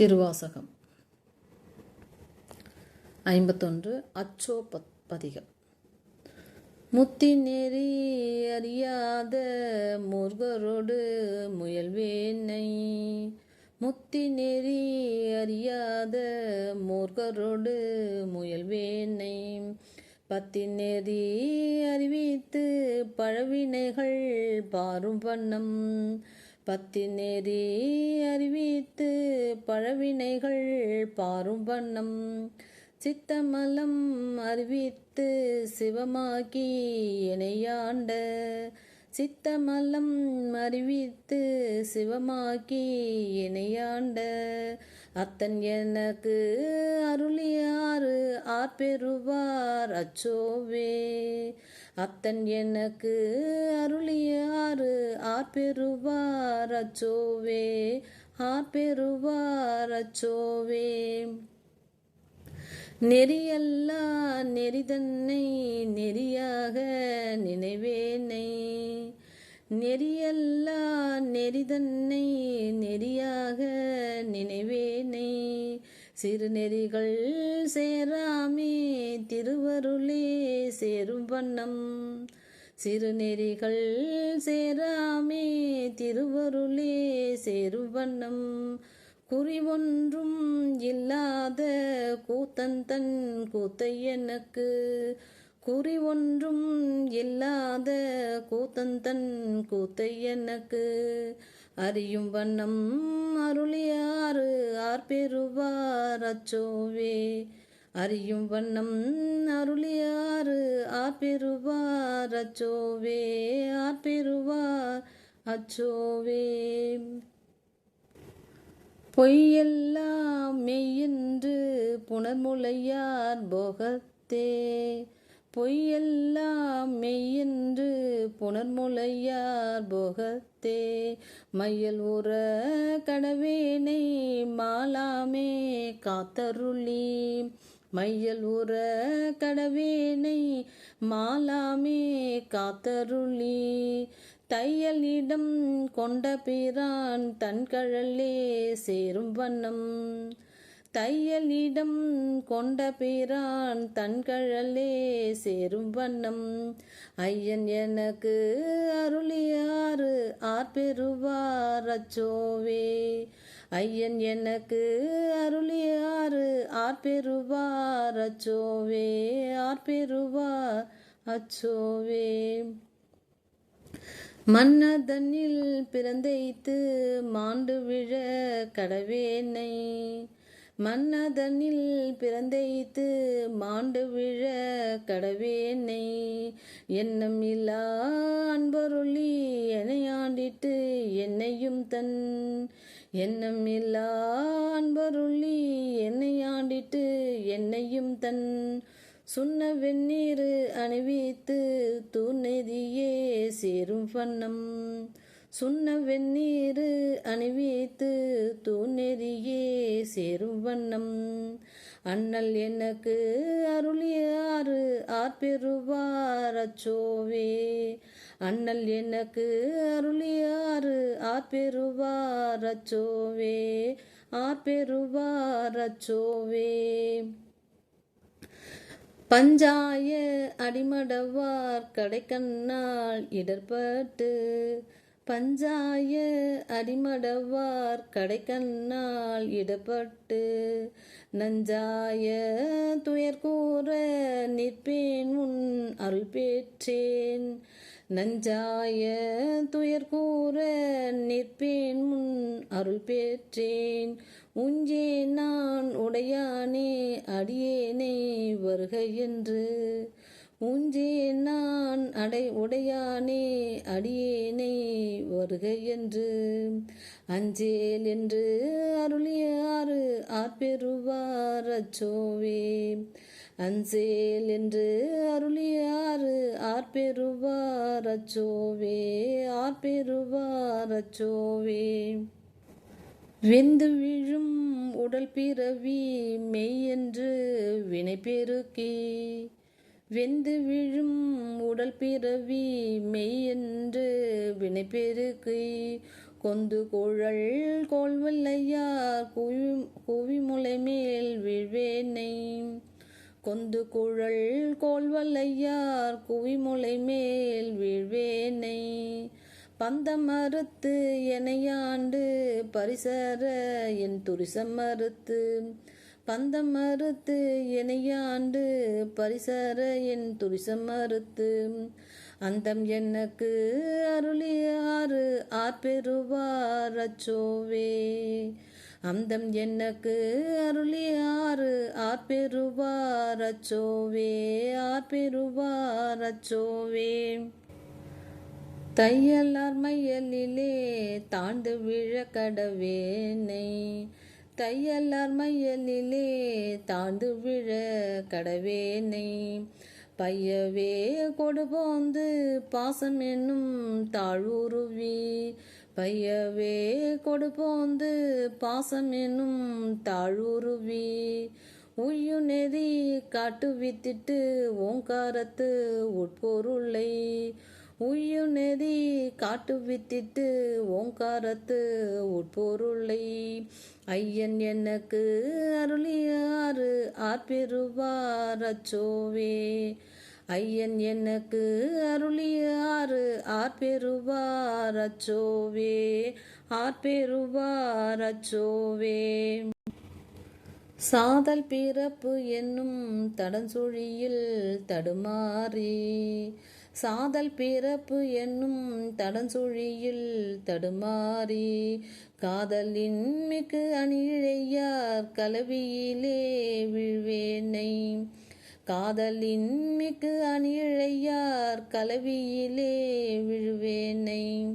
திருவாசகம். ஐம்பத்தொன்று அச்சோ பத் பதிகம் முத்தி நெறி அறியாத முருகரோடு முயல்வேனை. முத்தி நெறி அறியாத முருகரோடு முயல்வேனை. பத்தி நெறி அறிவித்து பழவினைகள் பாரும் வண்ணம். பத்தி நெறி அறிவித்து பழவினைகள் பாரும் வண்ணம் சித்தமலம் அறிவித்து சிவமாக்கி இணையாண்ட சித்தமலம் அறிவித்து சிவமாக்கி இணையாண்ட அத்தன் எனக்கு அருள் அருளியாறு ஆர்பெறுவார் அச்சோவே. அத்தன் எனக்கு அருளியாறு ஆர்பெறுவார் அச்சோவே. ஆர்பெறுவார் அச்சோவே. நெறியல்லா நெறிதன்னை நெறியாக நினைவேனை. நெறியல்லா நெறிதன்னை நெறியாக நினைவேனை. சிறுநெறிகள் சேராமே திருவருளே சேரும் வண்ணம். சிறுநெறிகள் சேராமே திருவருளே சேரும் வண்ணம். குறி ஒன்றும் இல்லாத கூத்தன் தன் கூத்தை எனக்கு. குறி ஒன்றும் இல்லாத கூத்தன் தன் கூத்தை எனக்கு. அறியும் வண்ணம் அருளியாறு ஆர்பெறுவார் அச்சோவே. அறியும் வண்ணம் அருளியாறு ஆர்பெறுவார் அச்சோவே. ஆர்பெறுவார் அச்சோவே. பொய்யெல்லாம் மெய்யென்று புனர்முலையார் போகத்தே. பொய்யெல்லாம் புனர்முலையார் போகத்தே மையல் உற கடவேனை மாலாமே காத்தருளி. மையல் உற கடவேனை மாலாமே காத்தருளி. தையலிடம் கொண்ட பிரான் தன்கழலே சேரும் வண்ணம். தையலிடம் கொண்ட பிரான் தன்கழலே சேரும் வண்ணம். ஐயன் எனக்கு அருளியாறு ஆர்பெருவார் அச்சோவே. ஐயன் எனக்கு அருளியாறு ஆர்பெருவார் அச்சோவே. ஆர்பெருவார் அச்சோவே. மன்னதனில் பிறந்தைத்து மாண்டு விழ கடவேனை. மன்னதனில் பிறந்தைத்து மாண்டு விழ கடவேனை. எண்ணம் இல்லா அன்பருளி எனையாண்டிட்டு என்னையும் தன். எண்ணம் இல்லா அன்பருளி என்னையாண்டிட்டு என்னையும் தன். சுண்ண வெந்நீர் அணிவித்து தூநெதியே சேரும் வண்ணம். சுண்ண வெந்நீர் அணிவித்து தூநெறியே சேரும் வண்ணம். அண்ணல் எனக்கு அருளியாறு ஆர்பெறுவார் அச்சோவே. அண்ணல் எனக்கு அருளியாறு ஆர்பெறுவார் அச்சோவே. ஆர்பெறுவார் அச்சோவே. பஞ்சாய அடிமடவார் கடைக்கண்ணால் இடர்பட்டு பஞ்சாய அடிமடவார் கடைக்கண்ணால் இடப்பட்டு நஞ்சாய துயர் கூற நிற்பேன் உன் அருள் பெற்றேன். நஞ்சாய துயர்கூற நிற்பேன் முன் அருள் பெற்றேன். உஞ்சே நான் உடையானே அடியேனே வருக என்று உஞ்சே நான் அடை உடையானே அடியேனே வருக என்று. அஞ்சேல் என்று அருளியாறு ஆர்பெறுவார் அச்சோவே. அஞ்சேல் என்று அருளியாறு ஆர்பெறுவார் அச்சோவே ஆர்பெறுவார் அச்சோவே. வெந்து விழும் உடல் பிறவி மெய் என்று வினை பெருக்கி வெந்து விழும் உடல் பிறவி மெய் என்று வினை கொந்து குழல் கோல்வல்லையார் குவி குவிமுலை மேல் விழ்வேனை. கொந்து குழல் கோல்வல்லையார் குவிமுலை மேல் விழ்வேனை. பந்தம் மறுத்து எனையாண்டு பரிசர என் துரிசம் மறுத்து பந்தம் மறுத்து எனையாண்டு பரிசர என் துரிசம் மறுத்து அந்தம் எனக்கு அருளியாறு ஆர்பெருவார் அச்சோவே. அந்தம் எனக்கு அருளியாறு ஆர்பெருவார் அச்சோவே ஆர்பெருவார் அச்சோவே. தையலார் மையலிலே தாழ்ந்து விழ கடவேனை. தையலார் மையலிலே தாழ்ந்து விழ கடவேனை. பையவே கொடுபோந்து பாசம் என்னும் தாழ்வுருவி. பையவே கொடுபோந்து பாசம் என்னும் தாழ்வுருவி. உய்யு நெறி காட்டு வித்திட்டு ஓங்காரத்து உட்பொருளை. உய்யு நதி காட்டு வித்திட்டு ஓங்காரத்து உட்பொருளை. ஐயன் எனக்கு அருளியாறு ஆர்பெருவார் அச்சோவே. ஐயன் எனக்கு அருளியாறு ஆர்பெருவார் அச்சோவே. ஆர்பெருவார் அச்சோவே. சாதல் பிறப்பு என்னும் தடஞ்சுழியில் தடுமாறி. சாதல் பிறப்பு என்னும் தடஞ்சுழியில் தடுமாறி காதலின் மிக்கு அணிழையார் கலவியிலே விழ்வேனை. காதலின் மிக்கு அணிழையார் கலவியிலே விழுவேனை.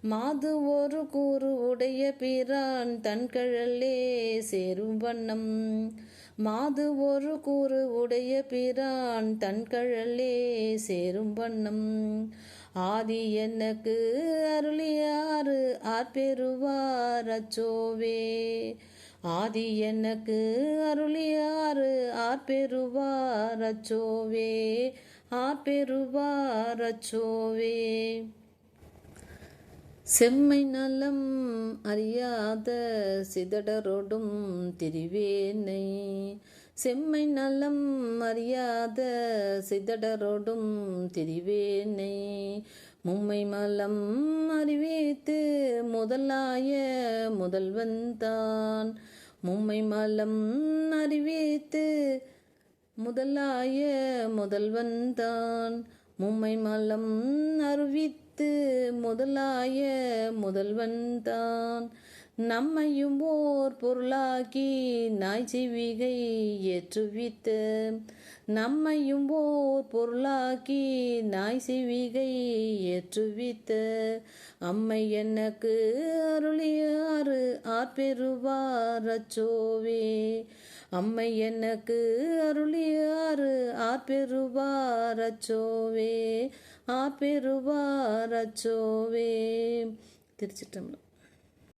மாது ஒரு கூறு உடைய பிரான் தன்கழலே சேரும் வண்ணம். மாது ஒரு கூறு உடைய பிரான் தன்கழலே சேரும் வண்ணம். ஆதி எனக்கு அருளியாறு ஆர்பெருவார் அச்சோவே. ஆதி எனக்கு அருளியாறு ஆர்பெருவார் அச்சோவே. ஆர்பெருவார் அச்சோவே. செம்மை நலம் அறியாத சிதடரோடும் திரிவேனை. செம்மை நலம் அறியாத சிதடரோடும் திரிவேனை. மும்மை மலம் அறிவித்து முதலாய முதல்வந்தான் மும்மை மலம் அறிவித்து முதலாய முதல்வன்தான் மும்மை மலம் அறிவித்து முதலாய முதல்வன்தான் நம்மையும் ஓர் பொருளாக்கி நாய் ஜீவிகை ஏற்றுவித்த நம்மையும் ஓர் பொருளாக்கி நாய் செவிகை ஏற்றுவித்த அம்மை எனக்கு அருளியாறு ஆர்பெருவார் அச்சோவே. அம்மை எனக்கு அருளியாறு ஆப்பெருவாரச்சோவே ஆப்பெருவாரச்சோவே ஆர்பெறுவார் திருச்சிட்டம்பலம்